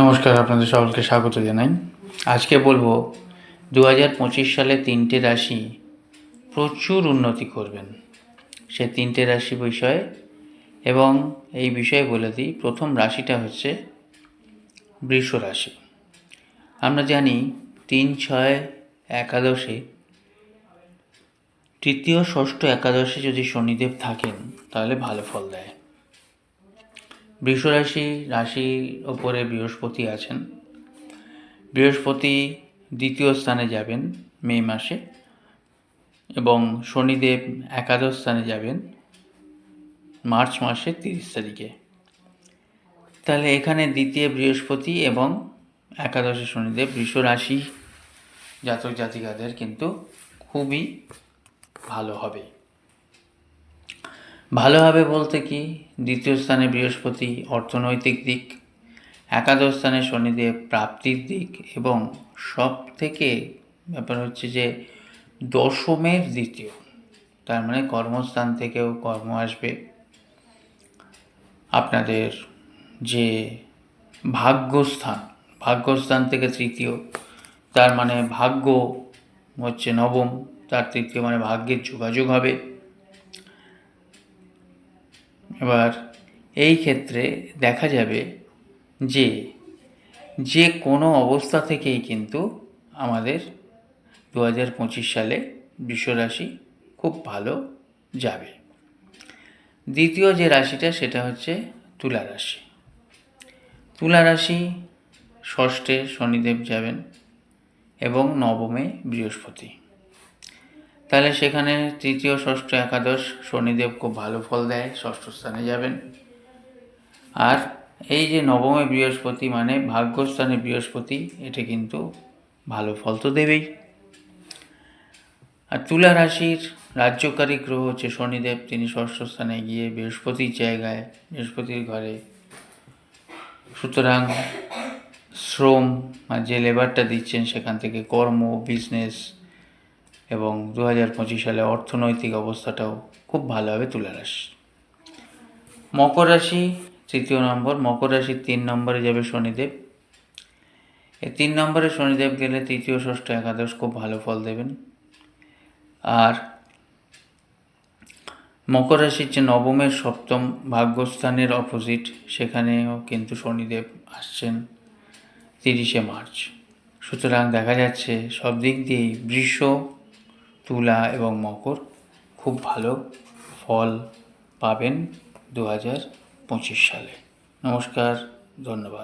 নমস্কার, আপনাদের সকলকে স্বাগত জানাই। আজকে বলব দু হাজার পঁচিশ সালে তিনটে রাশি প্রচুর উন্নতি করবেন। সে তিনটে রাশি বিষয়ে এবং এই বিষয়ে বলে দিই, প্রথম রাশিটা হচ্ছে বৃষ রাশি। আমরা জানি, তিন, ছয় একাদশে, তৃতীয়, ষষ্ঠ একাদশে যদি শনিদেব থাকেন, তাহলে ভালো ফল দেয়। বৃষ রাশি রাশির ওপরে বৃহস্পতি আছেন। বৃহস্পতি দ্বিতীয় স্থানে যাবেন মে মাসে এবং শনিদেব একাদশ স্থানে যাবেন মার্চ মাসের তিরিশ তারিখে। তাহলে এখানে দ্বিতীয় বৃহস্পতি এবং একাদশে শনিদেব বৃষ রাশি জাতক জাতিকাদের কিন্তু খুবই ভালো হবে। ভালো হবে বলতে কি, দ্বিতীয় স্থানে বৃহস্পতি অর্থনৈতিক দিক, একাদশ স্থানে শনিদেব প্রাপ্তির দিক এবং সব থেকে ব্যাপার হচ্ছে যে দশমের দ্বিতীয়, তার মানে কর্মস্থান থেকেও কর্ম আসবে। আপনাদের যে ভাগ্যস্থান ভাগ্যস্থান থেকে তৃতীয়, তার মানে ভাগ্য হচ্ছে নবম, তার তৃতীয় মানে ভাগ্যের যোগাযোগ হবে। এবার এই ক্ষেত্রে দেখা যাবে যে যে কোনো অবস্থা থেকেই কিন্তু আমাদের দু হাজার পঁচিশ সালে বিশ্বরাশি খুব ভালো যাবে। দ্বিতীয় যে রাশিটা সেটা হচ্ছে তুলা রাশি। তুলা রাশি ষষ্ঠে শনিদেব যাবেন এবং নবমে বৃহস্পতি। তাহলে সেখানে তৃতীয়, ষষ্ঠ একাদশ শনিদেব খুব ভালো ফল দেয়, ষষ্ঠ স্থানে যাবেন। আর এই যে নবমে বৃহস্পতি মানে ভাগ্যস্থানে বৃহস্পতি, এটা কিন্তু ভালো ফল তো দেবেই। আর তুলা রাশির রাজ্যকারী গ্রহ হচ্ছে শনিদেব, তিনি ষষ্ঠ স্থানে গিয়ে বৃহস্পতির জায়গায়, বৃহস্পতির ঘরে। সুতরাং শ্রম আর যে লেবারটা দিচ্ছেন সেখান থেকে কর্ম বিজনেস এবং দু হাজার পঁচিশ সালে অর্থনৈতিক অবস্থাটাও খুব ভালোভাবে তুলে রাশি মকর রাশি তৃতীয় নম্বর, মকর রাশির তিন নম্বরে যাবে শনিদেব। এই তিন নম্বরে শনিদেব গেলে তৃতীয়, ষষ্ঠ, একাদশ খুব ভালো ফল দেবেন। আর মকর রাশির যে নবমের সপ্তম ভাগ্যস্থানের অপোজিট সেখানেও কিন্তু শনিদেব আসছেন তিরিশে মার্চ। সুতরাং দেখা যাচ্ছে সব দিক দিয়েই বৃষ তুলা এবং মকর খুব ভালো ফল পাবেন দু হাজার পঁচিশ সালে। নমস্কার ধন্যবাদ।